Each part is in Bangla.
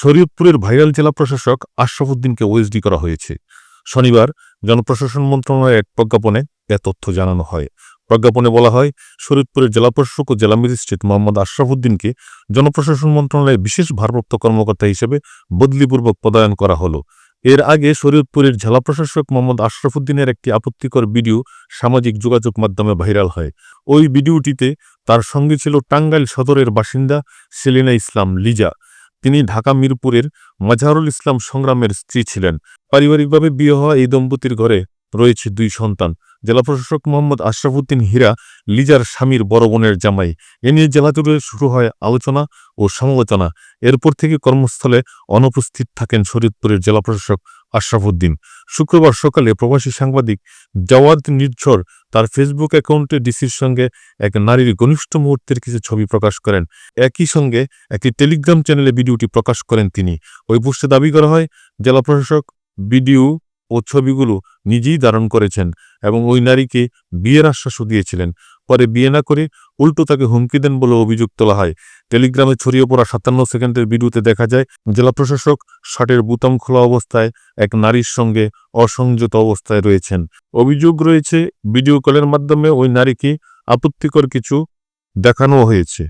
শরীয়তপুরের ভাইরাল জেলা প্রশাসক আশরাফুদ্দিনকে ওএসডি করা হয়েছে। শনিবার জনপ্রশাসন মন্ত্রণালয়ের এক প্রজ্ঞাপনে এ তথ্য জানানো হয়। প্রজ্ঞাপনে বলা হয়, শরীয়তপুরের জেলা প্রশাসক ও জেলা ম্যাজিস্ট্রেট মোহাম্মদ আশরাফুদ্দিনকে জনপ্রশাসন মন্ত্রণালয়ের বিশেষ ভারপ্রাপ্ত কর্মকর্তা হিসেবে বদলিপূর্বক পদায়ন করা হলো। এর আগে শরীয়তপুরের জেলা প্রশাসক মোহাম্মদ আশরাফুদ্দিনের একটি আপত্তিকর ভিডিও সামাজিক যোগাযোগ মাধ্যমে ভাইরাল হয়। ওই ভিডিওটিতে তার সঙ্গে ছিল টাঙ্গাইল সদরের বাসিন্দা সেলিনা ইসলাম লিজা। তিনি ঢাকা মিরপুরের মাজারুল ইসলাম সংগ্রামের স্ত্রী ছিলেন। পারিবারিকভাবে বিয়ে হওয়া এই দম্পতির ঘরে রয়েছে দুই সন্তান। জেলা প্রশাসক মোহাম্মদ আশরাফুদ্দিন হীরা, লিজার স্বামীর বড় বোনের জামাই। এ নিয়ে জেলা জুড়ে শুরু হয় আলোচনা ও সমালোচনা। এরপর থেকে কর্মস্থলে অনুপস্থিত থাকেন শরীয়তপুরের জেলা প্রশাসক আশরাফুদ্দিন শুক্রবার সকালে প্রবাসী সাংবাদিক জাওয়াদ নির্ঝর তার ফেসবুক অ্যাকাউন্টে ডিসির সঙ্গে এক নারীর ঘনিষ্ঠ মুহূর্তের কিছু ছবি প্রকাশ করেন। একই সঙ্গে একটি টেলিগ্রাম চ্যানেলে ভিডিওটি প্রকাশ করেন তিনি। ওই পোস্টে দাবি করা হয়, জেলা প্রশাসক ভিডিও ও ছবিগুলো নিজেই ধারণ করেছেন এবং ওই নারীকে বিয়ের আশ্বাসও দিয়েছিলেন। পরে বিয়ে না করে উল্টো তাকে হুমকি দেন বলে অভিযোগ তোলা হয়। টেলিগ্রামে ছড়িয়ে পড়া সাতান্ন সেকেন্ডের ভিডিওতে দেখা যায়, জেলা প্রশাসক শার্টের বুতাম খোলা অবস্থায় এক নারীর সঙ্গে অসংযত অবস্থায় রয়েছেন। অভিযোগ রয়েছে, ভিডিও কলের মাধ্যমে ওই নারীকে আপত্তিকর কিছু দেখানো হয়েছে।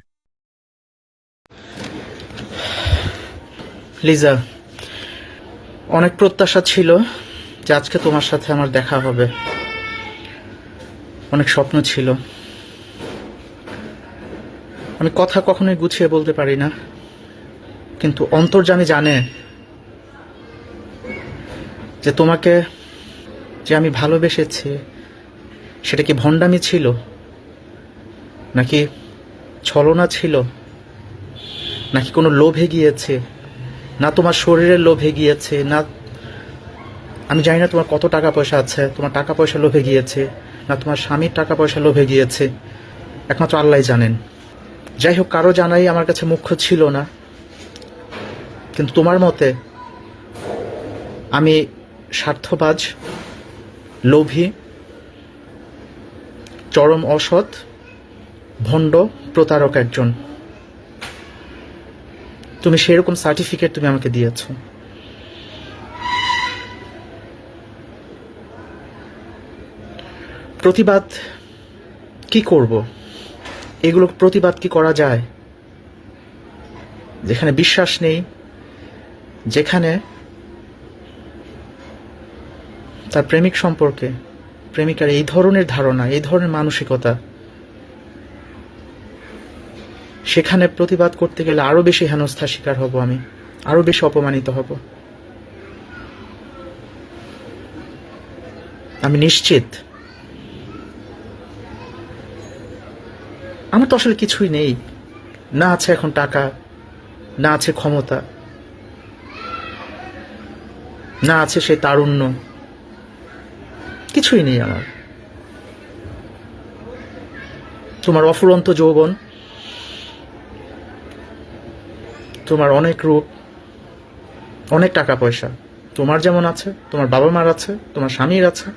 লিজা, অনেক প্রত্যাশা ছিল যে আজকে তোমার সাথে আমার দেখা হবে। অনেক স্বপ্ন ছিল। আমি কথা কখনোই গুছিয়ে বলতে পারি না। কিন্তু অন্তর্জামী জানে যে তোমাকে যে আমি ভালোবেসেছি, সেটা কি ভণ্ডামি ছিল? নাকি ছলনা ছিল? নাকি কোনো লোভে গিয়েছে? না তোমার শরীরের লোভে গিয়েছে, না আমি জানি না তোমার কত টাকা পয়সা আছে, তোমার টাকা পয়সা লোভে গিয়েছে, না তোমার স্বামীর টাকা পয়সা লোভে গিয়েছে। একমাত্র আল্লাহ জানেন। যাই হোক, কারও জানাই আমার কাছে মুখ্য ছিল না। কিন্তু তোমার মতে আমি স্বার্থবাজ, লোভী, চরম অসৎ, ভণ্ড, প্রতারক একজন। তুমি সেরকম সার্টিফিকেট তুমি আমাকে দিয়েছ। প্রতিবাদ কি করব? এগুলো প্রতিবাদ কি করা যায়? যেখানে বিশ্বাস নেই, যেখানে তার প্রেমিক সম্পর্কে, প্রেমিকার এই ধরনের ধারণা, এই ধরনের মানসিকতা, সেখানে প্রতিবাদ করতে গেলে আরও বেশি হেনস্থার শিকার হব আমি, আরও বেশি অপমানিত হব। আমি নিশ্চিত আমার তো আসলে কিছুই নেই। না আছে এখন টাকা, না আছে ক্ষমতা, না আছে সেই তারুণ্য। কিছুই নেই আমার। তোমার অফুরন্ত যৌবন, তোমার অনেক রূপ, অনেক টাকা পয়সা। তোমার যেমন আছে, তোমার বাবা মার আছে, তোমার স্বামীর আছে,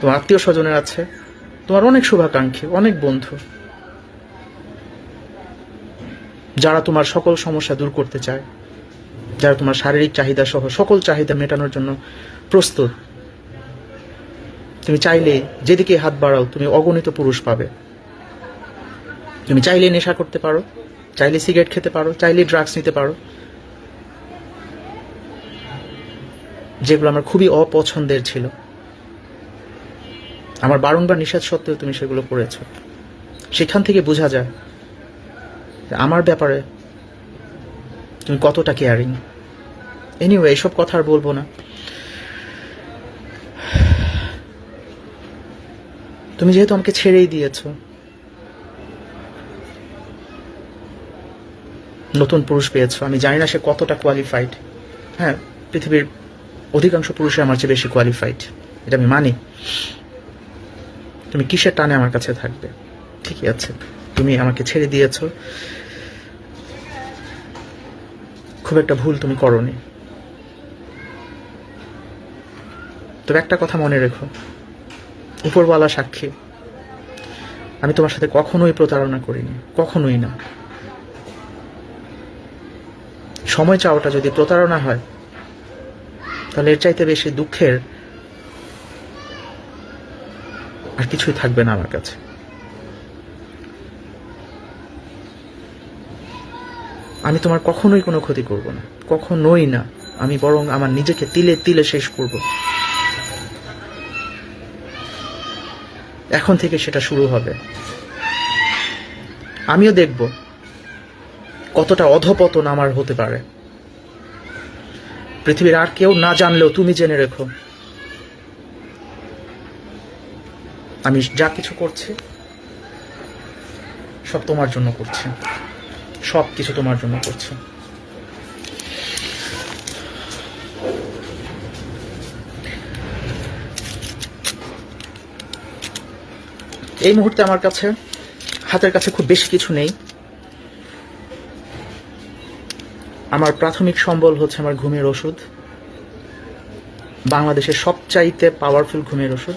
তোমার আত্মীয় স্বজনের আছে, তোমার অনেক শুভাকাঙ্ক্ষী, অনেক বন্ধু। যারা তোমার সকল সমস্যা দূর করতে চায়, যারা তোমার শারীরিক চাহিদা সহ সকল চাহিদা মেটানোর জন্য প্রস্তুত, তুমি চাইলে যেদিকে হাত বাড়াও, তুমি অগণিত পুরুষ পাবে। তুমি চাইলে নেশা করতে পারো, চাইলে সিগারেট খেতে পারো, চাইলে ড্রাগস নিতে পারো, যেগুলো আমার খুবই অপছন্দের ছিল। আমার বারংবার নিষেধ সত্ত্বেও তুমি সেগুলো করেছ। সেখান থেকে বোঝা যায় আমার ব্যাপারে তুমি কতটা কেয়ারিং এনিওয়ে এসব কথা আর বলব না। তুমি যেহেতু আমাকে ছেড়েই দিয়েছ, নতুন পুরুষ পেয়েছ, আমি জানি না সে কতটা কোয়ালিফাইড হ্যাঁ পৃথিবীর অধিকাংশ পুরুষই আমার চেয়ে বেশি কোয়ালিফাইড এটা আমি মানি। তুমি কিসের টানে আমার কাছে থাকবে? ঠিকই আছে, তুমি আমাকে ছেড়ে দিয়েছ। খুব একটা ভুল তুমি করনি। তবে একটা কথা মনে রেখো। উপরওয়ালা সাক্ষী। আমি তোমার সাথে কখনোই প্রতারণা করিনি, কখনোই না। সময় চাওয়াটা যদি প্রতারণা হয়, তাহলে এর চাইতে বেশি দুঃখের আর কিছুই থাকবে না আমার কাছে। আমি তোমার কখনোই কোনো ক্ষতি করব না। কখনোই না। আমি বরং আমার নিজেকে তিলে তিলে শেষ করব। এখন থেকে সেটা শুরু হবে। আমিও দেখব কতটা অধপতন আমার হতে পারে। পৃথিবীর আর কেউ না জানলেও তুমি জেনে রেখো। আমি যা কিছু করছি, সব তোমার জন্য করছি। সব কিছু তোমার জন্য করছি। এই মুহূর্তে আমার কাছে, হাতের কাছে খুব বেশি কিছু নেই। আমার প্রাথমিক সম্বল হচ্ছে আমার ঘুমের ওষুধ। বাংলাদেশের সবচাইতে পাওয়ারফুল ঘুমের ওষুধ।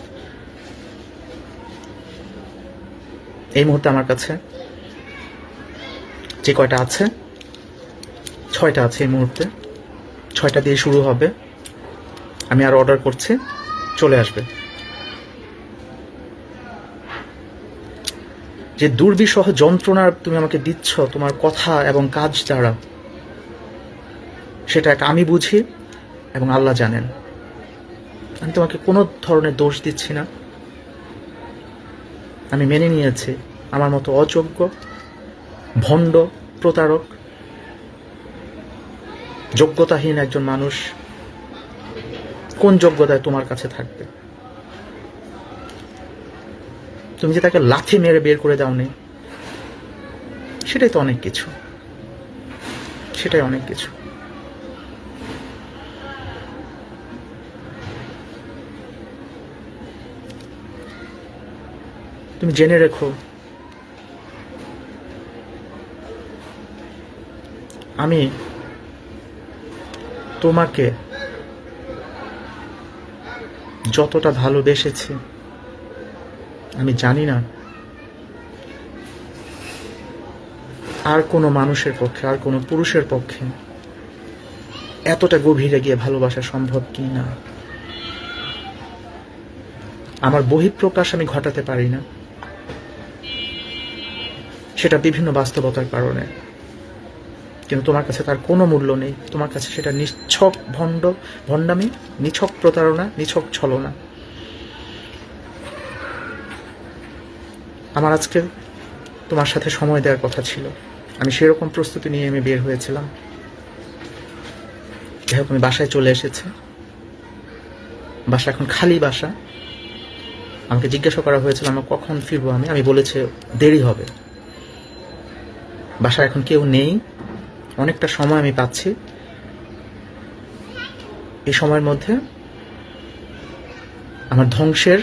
এই মুহূর্তে আমার কাছে যে কয়টা আছে? ছয়টা আছে এই মুহূর্তে। ছয়টা দিয়ে শুরু হবে। আমি আর অর্ডার করছি। চলে আসবে। যে দুর্বিষহ যন্ত্রণার তুমি আমাকে দিচ্ছ, তোমার কথা এবং কাজ দ্বারা সেটা এক আমি বুঝি এবং আল্লাহ জানেন। আমি তোমাকে কোনো ধরনের দোষ দিচ্ছি না। আমি মেনে নিয়েছি। আমার মতো অযোগ্য ভণ্ড, প্রতারক, যোগ্যতাহীন একজন মানুষ, কোন যোগ্যতায় তোমার কাছে থাকবে? তুমি যে তাকে লাথি মেরে বের করে দাওনি, সেটাই তো অনেক কিছু। সেটাই অনেক কিছু। তুমি জেনে রেখো আমি তোমাকে যতটা ভালোবেসেছি, আমি জানি না আর কোনো মানুষের পক্ষে, আর কোনো পুরুষের পক্ষে এতটা গভীরে গিয়ে ভালোবাসা সম্ভব কি না? আমার বহিঃপ্রকাশ আমি ঘটাতে পারি না। সেটা বিভিন্ন বাস্তবতার কারণে। কিন্তু তোমার কাছে তার কোনো মূল্য নেই। তোমার কাছে সেটা নিছক ভণ্ড, ভণ্ডামি, নিছক প্রতারণা, নিছক ছলনা। আমার আজকে তোমার সাথে সময় দেওয়ার কথা ছিল। আমি সেরকম প্রস্তুতি নিয়ে আমি বের হয়েছিলাম। যাই হোক, আমি বাসায় চলে এসেছি। বাসা এখন খালি বাসা। আমাকে জিজ্ঞাসা করা হয়েছিল, আমার কখন ফিরবো আমি? আমি বলেছি, দেরি হবে। বাসায় এখন কেউ নেই। অনেকটা সময় আমি পাচ্ছি। এই সময়ের মধ্যে আমার ধ্বংসের